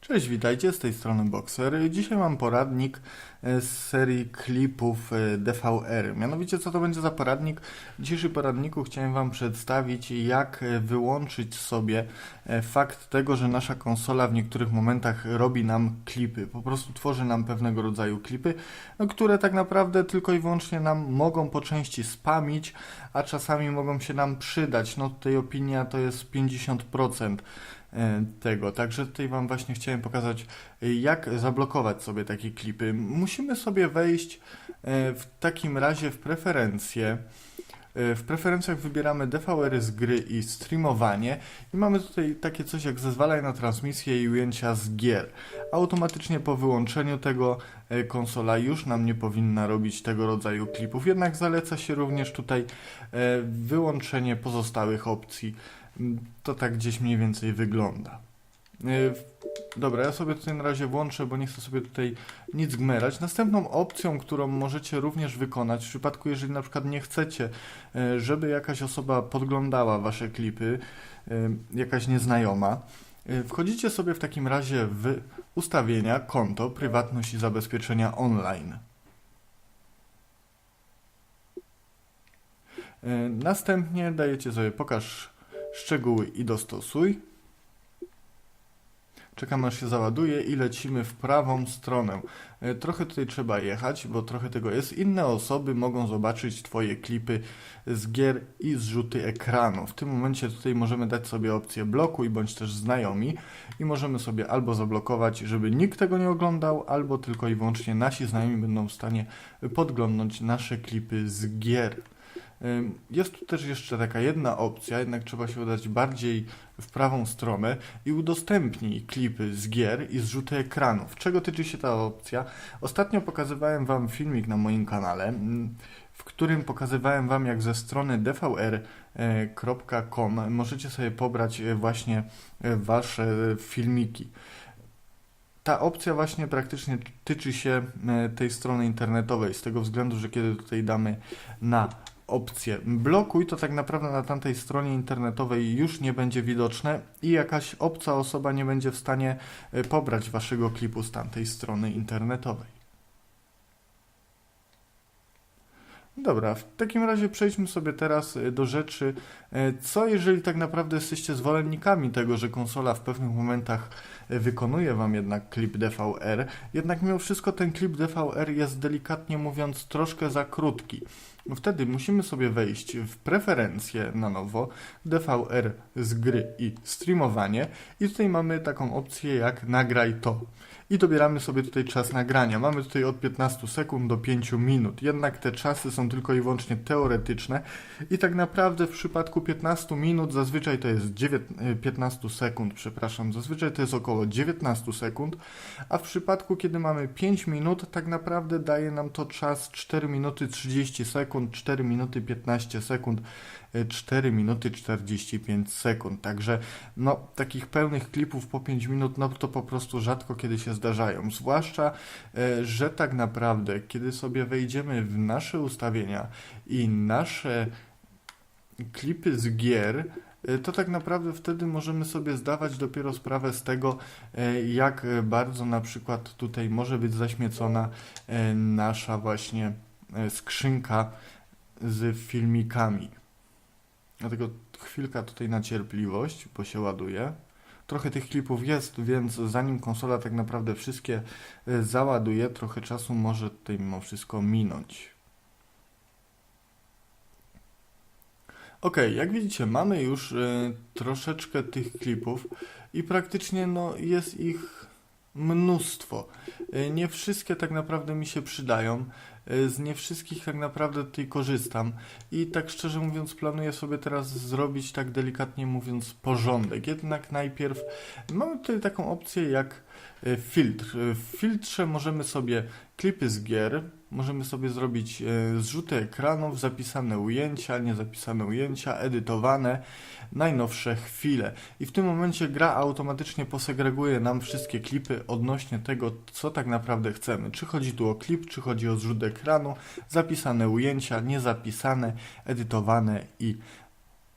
Cześć, witajcie, z tej strony Boxer. Dzisiaj mam poradnik e, z serii klipów e, DVR. Mianowicie, co to będzie za poradnik? W dzisiejszym poradniku chciałem Wam przedstawić, jak e, wyłączyć sobie fakt tego, że nasza konsola w niektórych momentach robi nam klipy. Po prostu tworzy nam pewnego rodzaju klipy, no, które tak naprawdę tylko i wyłącznie nam mogą po części spamić, a czasami mogą się nam przydać. No tutaj opinia to jest 50% e, tego. Także tutaj Wam właśnie chciałem pokazać, e, jak zablokować sobie takie klipy. Musimy sobie wejść e, w takim razie w preferencje. E, W preferencjach wybieramy DVR z gry i streamowanie i mamy tutaj takie coś jak zezwalaj na transmisję i ujęcia z gier. Automatycznie po wyłączeniu tego e, konsola już nam nie powinna robić tego rodzaju klipów, jednak zaleca się również tutaj wyłączenie pozostałych opcji. Mm, To tak gdzieś mniej więcej wygląda. W- Dobra, ja sobie tutaj na razie włączę, bo nie chcę sobie tutaj nic gmerać. Następną opcją, którą możecie również wykonać w przypadku, jeżeli na przykład nie chcecie, e, żeby jakaś osoba podglądała wasze klipy, e, jakaś nieznajoma, wchodzicie sobie w takim razie w ustawienia, konto, prywatność i zabezpieczenia online. Następnie dajecie sobie pokaż szczegóły i dostosuj. Czekamy aż się załaduje i lecimy w prawą stronę. E, Trochę tutaj trzeba jechać, bo trochę tego jest. Inne osoby mogą zobaczyć Twoje klipy z gier i zrzuty ekranu. W tym momencie tutaj możemy dać sobie opcję blokuj bądź też znajomi i możemy sobie albo zablokować, żeby nikt tego nie oglądał, albo tylko i wyłącznie nasi znajomi będą w stanie podglądnąć nasze klipy z gier. Jest tu też jeszcze taka jedna opcja, jednak trzeba się udać bardziej w prawą stronę i udostępnij klipy z gier i zrzuty ekranów. Czego tyczy się ta opcja? Ostatnio pokazywałem Wam filmik na moim kanale, w którym pokazywałem Wam, jak ze strony dvr.com możecie sobie pobrać e, właśnie e, Wasze filmiki. Ta opcja właśnie praktycznie tyczy się e, tej strony internetowej, z tego względu, że kiedy tutaj damy na opcję blokuj, to tak naprawdę na tamtej stronie internetowej już nie będzie widoczne i jakaś obca osoba nie będzie w stanie e, pobrać waszego klipu z tamtej strony internetowej. Dobra, w takim razie przejdźmy sobie teraz e, do rzeczy, e, co jeżeli tak naprawdę jesteście zwolennikami tego, że konsola w pewnych momentach wykonuje Wam jednak klip DVR, jednak mimo wszystko ten klip DVR jest delikatnie mówiąc troszkę za krótki. Wtedy musimy sobie wejść w preferencje na nowo, DVR z gry i streamowanie i tutaj mamy taką opcję jak nagraj to. I dobieramy sobie tutaj czas nagrania. Mamy tutaj od 15 sekund do 5 minut. Jednak te czasy są tylko i wyłącznie teoretyczne i tak naprawdę w przypadku 15 minut zazwyczaj to jest 9, e, 15 sekund, przepraszam, zazwyczaj to jest około 19 sekund, a w przypadku kiedy mamy 5 minut, tak naprawdę daje nam to czas 4 minuty 30 sekund, 4 minuty 15 sekund, e, 4 minuty 45 sekund. Także no, takich pełnych klipów po 5 minut, no to po prostu rzadko kiedy się zdarzają. Zwłaszcza, e, że tak naprawdę, kiedy sobie wejdziemy w nasze ustawienia i nasze klipy z gier, e, to tak naprawdę wtedy możemy sobie zdawać dopiero sprawę z tego, jak bardzo na przykład tutaj może być zaśmiecona nasza właśnie skrzynka z filmikami. Dlatego chwilka tutaj na cierpliwość, bo się ładuje. Trochę tych klipów jest, więc zanim konsola tak naprawdę wszystkie e, załaduje, trochę czasu może tutaj mimo wszystko minąć. Ok, jak widzicie, mamy już e, troszeczkę tych klipów i praktycznie no, jest ich mnóstwo. E, nie wszystkie tak naprawdę mi się przydają. E, z nie wszystkich tak naprawdę tutaj korzystam. I tak szczerze mówiąc, planuję sobie teraz zrobić, tak delikatnie mówiąc, porządek. Jednak najpierw mamy tutaj taką opcję jak filtr. E, W filtrze możemy sobie klipy z gier, możemy sobie zrobić e, zrzuty ekranów, zapisane ujęcia, niezapisane ujęcia, edytowane, najnowsze chwile. I w tym momencie gra automatycznie posegreguje nam wszystkie klipy odnośnie tego, co tak naprawdę chcemy. Czy chodzi tu o klip, czy chodzi o zrzut ekranu, zapisane ujęcia, niezapisane, edytowane i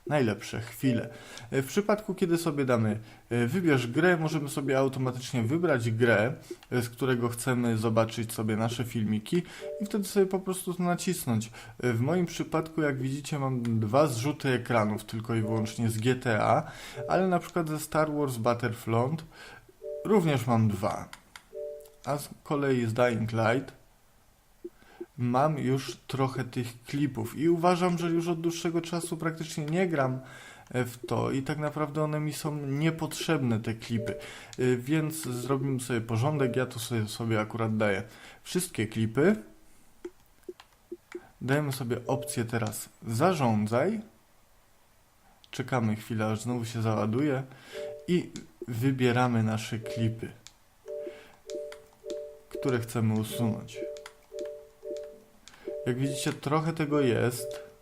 najlepsze chwile. E, W przypadku, kiedy sobie damy e, wybierz grę, możemy sobie automatycznie wybrać grę, e, z którego chcemy zobaczyć sobie nasze filmiki i wtedy sobie po prostu to nacisnąć. W moim przypadku, jak widzicie, mam dwa zrzuty ekranów tylko i wyłącznie z GTA, ale na przykład ze Star Wars Battlefront również mam dwa. A z kolei z Dying Light mam już trochę tych klipów i uważam, że już od dłuższego czasu praktycznie nie gram e, w to i tak naprawdę one mi są niepotrzebne, te klipy. E, Więc zrobimy sobie porządek, ja to sobie, sobie akurat daję wszystkie klipy. Dajemy sobie opcję teraz zarządzaj. Czekamy chwilę, aż znowu się załaduje i wybieramy nasze klipy, które chcemy usunąć. Jak widzicie, trochę tego jest.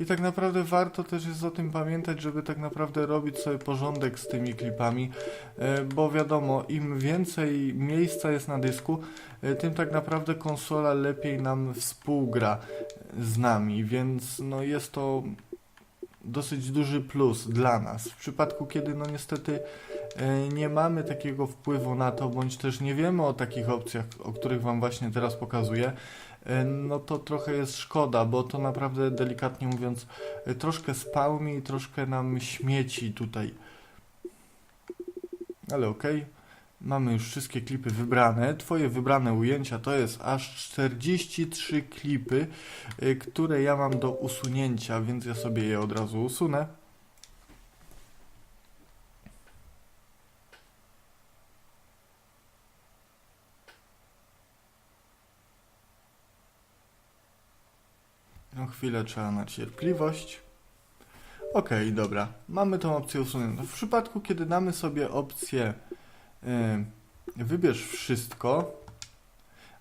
I tak naprawdę warto też jest o tym pamiętać, żeby tak naprawdę robić sobie porządek z tymi klipami, e, bo wiadomo, im więcej miejsca jest na dysku, e, tym tak naprawdę konsola lepiej nam współgra z nami, więc no jest to dosyć duży plus dla nas. W przypadku, kiedy no niestety e, nie mamy takiego wpływu na to, bądź też nie wiemy o takich opcjach, o których Wam właśnie teraz pokazuję, e, no to trochę jest szkoda, bo to naprawdę delikatnie mówiąc e, troszkę spałmi i troszkę nam śmieci tutaj. Ale okej. Mamy już wszystkie klipy wybrane. Twoje wybrane ujęcia to jest aż 43 klipy, y, które ja mam do usunięcia, więc ja sobie je od razu usunę. No chwilę trzeba na cierpliwość. Okej, dobra. Mamy tą opcję usuniętą. W przypadku, kiedy damy sobie opcję wybierz wszystko,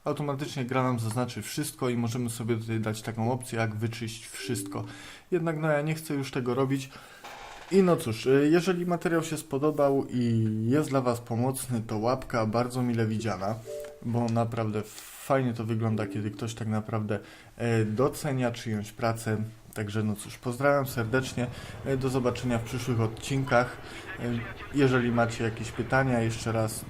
automatycznie gra nam zaznaczy wszystko i możemy sobie tutaj dać taką opcję jak wyczyść wszystko. Jednak no ja nie chcę już tego robić. I no cóż, y, jeżeli materiał się spodobał i jest dla Was pomocny, to łapka bardzo mile widziana, bo naprawdę fajnie to wygląda, kiedy ktoś tak naprawdę e, docenia czyjąś pracę. Także no cóż, pozdrawiam serdecznie, e, do zobaczenia w przyszłych odcinkach. E, Jeżeli macie jakieś pytania jeszcze raz,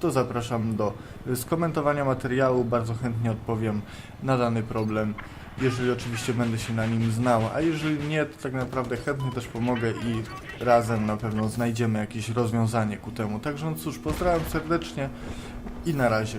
to zapraszam do skomentowania materiału, bardzo chętnie odpowiem na dany problem, jeżeli oczywiście będę się na nim znał, a jeżeli nie, to tak naprawdę chętnie też pomogę i razem na pewno znajdziemy jakieś rozwiązanie ku temu. Także no cóż, pozdrawiam serdecznie i na razie.